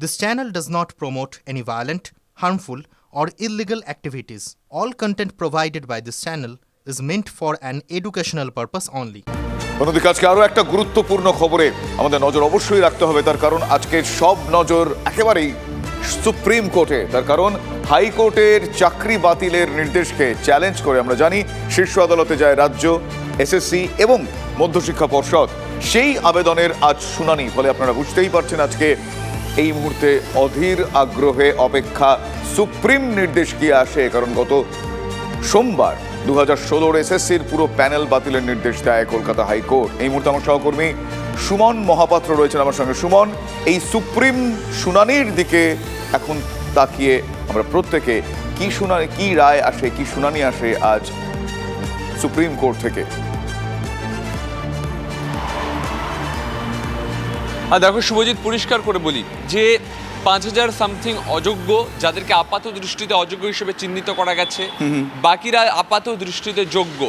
This channel does not promote any violent, harmful, or illegal activities. All content provided by this channel is meant for an educational purpose only. অন্যদিকে আজকে আরও একটা গুরুত্বপূর্ণ খবরে আমাদের নজর অবশ্যই রাখতে হবে তার কারণ আজকের সব নজর একেবারেই সুপ্রিম কোর্টে তার কারণ হাইকোর্টের চাকরি বাতিলের নির্দেশকে চ্যালেঞ্জ করে আমরা জানি শীর্ষ আদালতে যায় রাজ্য এসএসসি এবং মধ্যশিক্ষা পর্ষদ সেই আবেদনের আজ শুনানি ফলে আপনারা বুঝতেই পারছেন আজকে এই মুহূর্তে অধীর আগ্রহে অপেক্ষা সুপ্রিম নির্দেশ কি আসে? কারণ গত সোমবার দু হাজার ষোলোর এসএসসির পুরো প্যানেল বাতিলের নির্দেশ দেয় কলকাতা হাইকোর্ট। এই মুহূর্তে আমার সহকর্মী সুমন মহাপাত্র রয়েছেন আমার সঙ্গে। সুমন, এই সুপ্রিম শুনানির দিকে এখন তাকিয়ে আমরা প্রত্যেকে কি শুনানি, কি রায় আসে, কি শুনানি আসে আজ সুপ্রিম কোর্ট থেকে? আর দেখো শুভজিৎ পরিষ্কার করে বলি যে পাঁচ হাজার সামথিং অযোগ্য যাদেরকে আপাত দৃষ্টিতে অযোগ্য হিসেবে চিহ্নিত করা গেছে। বাকিরা আপাত দৃষ্টিতে যোগ্য।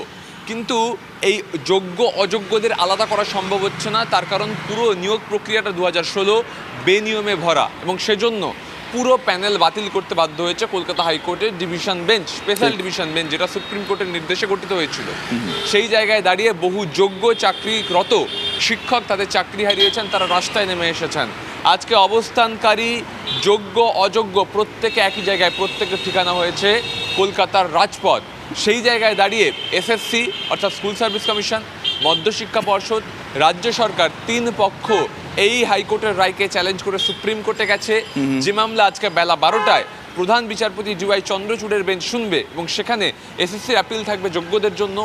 কিন্তু এই যোগ্য অযোগ্যদের আলাদা করা সম্ভব হচ্ছে না। তার কারণ পুরো নিয়োগ প্রক্রিয়াটা দু হাজার ষোলো বেনিয়মে ভরা। এবং সেজন্য পুরো প্যানেল বাতিল করতে বাধ্য হয়েছে কলকাতা হাইকোর্টের division bench special division bench যেটা সুপ্রিম কোর্টের নির্দেশে গঠিত হয়েছিল। সেই জায়গায় দাঁড়িয়ে বহু যোগ্য চাকরিরত শিক্ষক তাদের চাকরি হারিয়েছেন তারা রাস্তায় নেমে এসেছেন। আজকে অবস্থানকারী যোগ্য অযোগ্য প্রত্যেকে একই জায়গায় প্রত্যেকের ঠিকানা হয়েছে কলকাতার রাজপথ। সেই জায়গায় দাঁড়িয়ে এসএসসি অর্থাৎ স্কুল সার্ভিস কমিশন মধ্যশিক্ষা পর্ষদ রাজ্য সরকার তিন পক্ষ এই হাইকোর্টের রায়কে চ্যালেঞ্জ করে সুপ্রিম কোর্টে গেছে। যে মামলা আজকে বেলা বারোটায় প্রধান বিচারপতি ডিওয়াই চন্দ্রচূড়ের বেঞ্চ শুনবে এবং সেখানে এসএসসির অ্যাপিল থাকবে যোগ্যদের জন্য।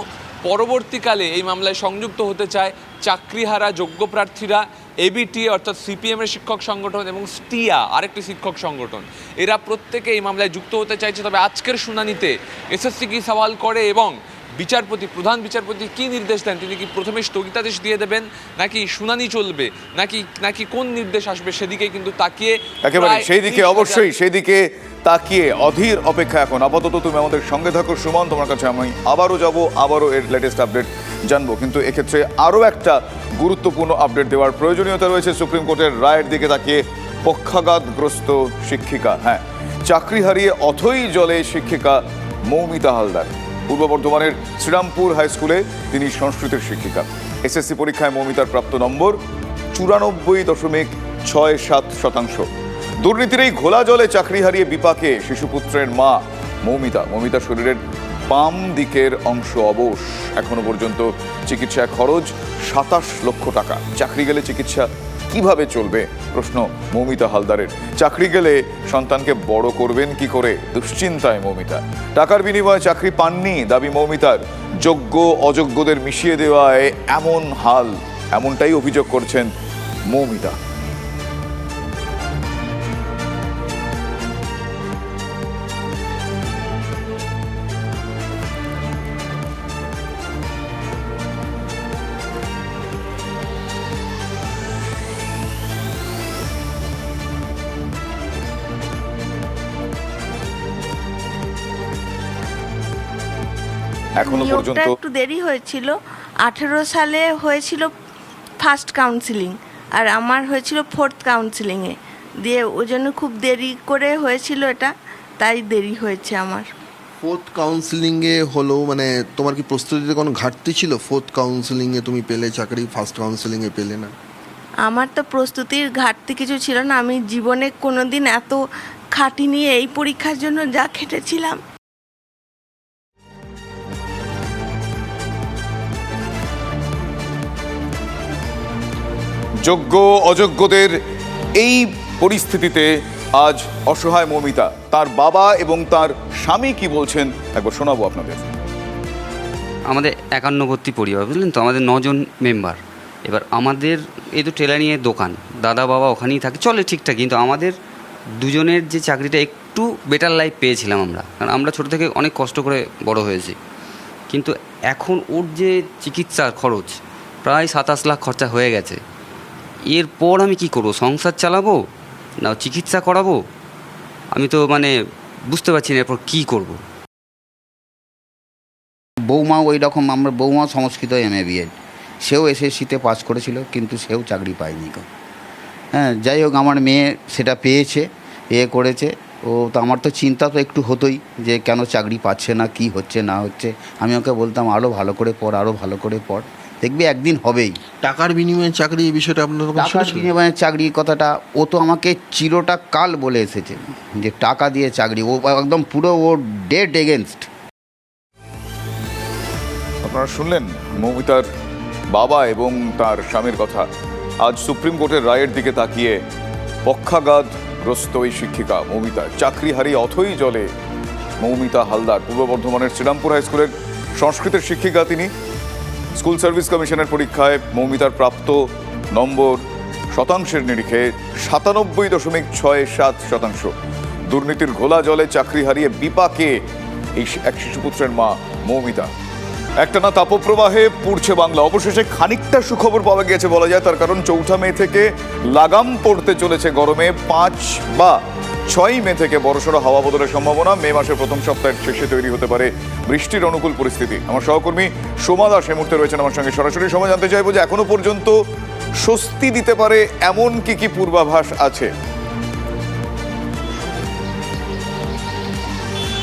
পরবর্তীকালে এই মামলায় সংযুক্ত হতে চায় চাকরিহারা যোগ্য প্রার্থীরা এবিটি অর্থাৎ সিপিএম এর শিক্ষক সংগঠন এবং স্টিয়া আরেকটি শিক্ষক সংগঠন। এরা প্রত্যেকে এই মামলায় যুক্ত হতে চাইছে, তবে আজকের শুনানিতে এসএসসি কি সওয়াল করে এবং বিচারপতি প্রধান বিচারপতি কি নির্দেশ দেন? তিনি কি প্রথমে স্থগিতাদেশ দিয়ে দেবেন নাকি শুনানি চলবে? নাকি নাকি কোন নির্দেশ আসবে সেদিকে কিন্তু তাকিয়ে একেবারে সেই দিকে অবশ্যই সেই দিকে তাকিয়ে অধীর অপেক্ষা এখন। আপাতত তুমি আমাদের সঙ্গে থাকো। সুমন তোমার কাছে আমি আবারও যাব আবারও এর লেটেস্ট আপডেট জানব। কিন্তু এক্ষেত্রে আরও একটা গুরুত্বপূর্ণ আপডেট দেওয়ার প্রয়োজনীয়তা রয়েছে সুপ্রিম কোর্টের রায়ের দিকে তাকিয়ে পক্ষাঘাতগ্রস্ত শিক্ষিকা। হ্যাঁ চাকরি হারিয়ে অথই জলে শিক্ষিকা মৌমিতা হালদার। পূর্ব বর্ধমানের শ্রীরামপুর হাই স্কুলে তিনি সংস্কৃতের শিক্ষিকা। এসএসসি পরীক্ষায় মৌমিতার প্রাপ্ত নম্বর চুরানব্বই দশমিক ছয় সাত শতাংশ। দুর্নীতির এই ঘোলা জলে চাকরি হারিয়ে বিপাকে শিশুপুত্রের মা মৌমিতা। মৌমিতার শরীরের বাম দিকের অংশ অবশ। এখনও পর্যন্ত চিকিৎসা খরচ সাতাশ লক্ষ টাকা। চাকরি গেলে চিকিৎসা কীভাবে চলবে? প্রশ্ন মৌমিতা হালদারের। চাকরি গেলে সন্তানকে বড় করবেন কি করে? দুশ্চিন্তায় মৌমিতা। টাকার বিনিময়ে চাকরি পাননি দাবি মৌমিতার। যোগ্য, অযোগ্যদের মিশিয়ে দেওয়ায় এমন হাল, এমনটাই অভিযোগ করছেন মৌমিতা। এখনও পর্যন্ত একটু দেরি হয়েছিল। আঠেরো সালে হয়েছিল ফার্স্ট কাউন্সিলিং আর আমার হয়েছিল ফোর্থ কাউন্সিলিংয়ে দিয়ে ওই জন্য খুব দেরি করে হয়েছিল এটা তাই দেরি হয়েছে আমার। ফোর্থ কাউন্সিলিংয়ে হলো মানে তোমার কি প্রস্তুতিতে কোনো ঘাটতি ছিল? ফোর্থ কাউন্সিলিংয়ে তুমি পেলে চাকরি ফার্স্ট কাউন্সিলিংয়ে পেলে না? আমার তো প্রস্তুতির ঘাটতি কিছু ছিল না। আমি জীবনে কোনো দিন এত খাটিনি এই পরীক্ষার জন্য যা খেটেছিলাম যোগ্য অযোগ্যদের এই পরিস্থিতিতে আজ অসহায় মমিতা, তার বাবা এবং তার স্বামী কি বলছেন, একবার শোনাবো আপনাদের। আমাদের একান্নবর্তী পরিবার, বুঝলেন তো? আমাদের নজন মেম্বার এবার আমাদের এই তো টেলারিংয়ের দোকান। দাদা, বাবা ওখানেই থাকে। চলে ঠিকঠাক, কিন্তু আমাদের দুজনের যে চাকরিটা একটু বেটার লাইফ পেয়েছিলাম আমরা। কারণ আমরা ছোটো থেকে অনেক কষ্ট করে বড় হয়েছি। কিন্তু এখন ওর যে চিকিৎসার খরচ, প্রায় সাতাশ লাখ খরচা হয়ে গেছে। এরপর আমি কি করব? সংসার চালাবো? না চিকিৎসা করাবো? আমি তো মানে বুঝতে পারছি না এরপর কী করব? বৌমা ওই রকম আমার বৌমা সংস্কৃত এম এ বিএড সেও এসএসসিতে পাস করেছিল, কিন্তু সেও চাকরি পায়নি হ্যাঁ যাই হোক, আমার মেয়ে সেটা পেয়েছে, এ করেছে। ও তো আমার তো চিন্তা তো একটু হতোই যে কেন চাকরি পাচ্ছে না, কি হচ্ছে, না হচ্ছে। আমি ওকে বলতাম আরও ভালো করে পড় আরও ভালো করে পড়। দেখবি একদিন হবেই। টাকার বিনিময়ে চাকরি এই বিষয়টা আপনার টাকার বিনিময়ে চাকরির কথাটা ও তো আমাকে চিরটা কাল বলে এসেছে যে টাকা দিয়ে চাকরি ও একদম পুরো ও ডেড এগেনস্ট আপনারা শুনলেন মৌমিতার বাবা এবং তার স্বামীর কথা। আজ সুপ্রিম কোর্টের রায়ের দিকে তাকিয়ে পক্ষাঘাতগ্রস্ত ওই শিক্ষিকা মৌমিতা। চাকরি হারিয়ে অথই জলে মৌমিতা হালদার পূর্ব বর্ধমানের শ্রীরামপুর হাই স্কুলের সংস্কৃতের শিক্ষিকা তিনি। স্কুল সার্ভিস কমিশনের পরীক্ষায় মৌমিতার প্রাপ্ত নম্বর শতাংশের নিরিখে সাতানব্বই দশমিক ছয় সাত শতাংশ। দুর্নীতির ঘোলা জলে চাকরি হারিয়ে বিপাকে এই এক শিশুপুত্রের মা মৌমিতা। একটানা তাপপ্রবাহে পুড়ছে বাংলা। অবশেষে খানিকটা সুখবর পাওয়া গিয়েছে বলা যায়। তার কারণ চৌঠা মে থেকে লাগাম পড়তে চলেছে গরমে পাঁচ বা ছয় মে থেকে বড়সড় হাওয়া বদলের সম্ভাবনা। মে মাসের প্রথম সপ্তাহের শেষে তৈরি হতে পারে বৃষ্টির অনুকূল পরিস্থিতি। আমার সহকর্মী সোমা দাস এই মুহূর্তে রয়েছেন আমার সঙ্গে। সরাসরি সময় জানতে চাইব যে এখনও পর্যন্ত স্বস্তি দিতে পারে এমন কি কি পূর্বাভাস আছে?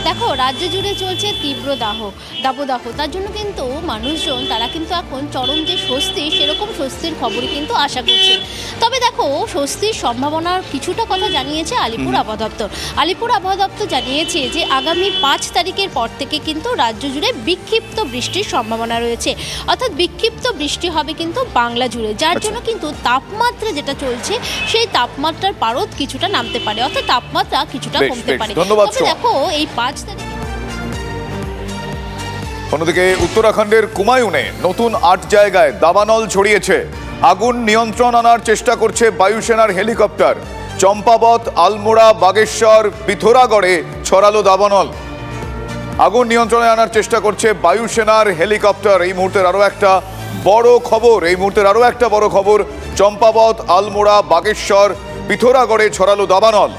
দেখো রাজ্য জুড়ে চলছে তীব্র দাহ। দাবদাহ তার জন্য কিন্তু মানুষজন তারা কিন্তু এখন চরম যে স্বস্তি সেরকম স্বস্তির খবরই কিন্তু আশা করছে। তবে দেখো স্বস্তির সম্ভাবনার কিছুটা কথা জানিয়েছে আলিপুর আবহাওয়া দপ্তর। আলিপুর আবহাওয়া দপ্তর জানিয়েছে যে আগামী পাঁচ তারিখের পর থেকে কিন্তু রাজ্য জুড়ে বিক্ষিপ্ত বৃষ্টির সম্ভাবনা রয়েছে। অর্থাৎ বিক্ষিপ্ত বৃষ্টি হবে কিন্তু বাংলা জুড়ে যার জন্য কিন্তু তাপমাত্রা যেটা চলছে সেই তাপমাত্রার পারদ কিছুটা নামতে পারে। অর্থাৎ তাপমাত্রা কিছুটা কমতে পারে। তবে দেখো এই অন্যদিকে উত্তরাখণ্ডের কুমায়ুনে নতুন আট জায়গায় দাবানল ছড়িয়েছে। আগুন নিয়ন্ত্রণ আনার চেষ্টা করছে বায়ুসেনার হেলিকপ্টার। চম্পাবত, আলমোড়া, বাগেশ্বর পিথোরাগড়ে ছড়ালো দাবানল। আগুন নিয়ন্ত্রণে আনার চেষ্টা করছে বায়ুসেনার হেলিকপ্টার। এই মুহূর্তের আরও একটা বড় খবর, এই মুহূর্তের আরও একটা বড় খবর, চম্পাবত, আলমোড়া, বাগেশ্বর পিথোরাগড়ে ছড়ালো দাবানল।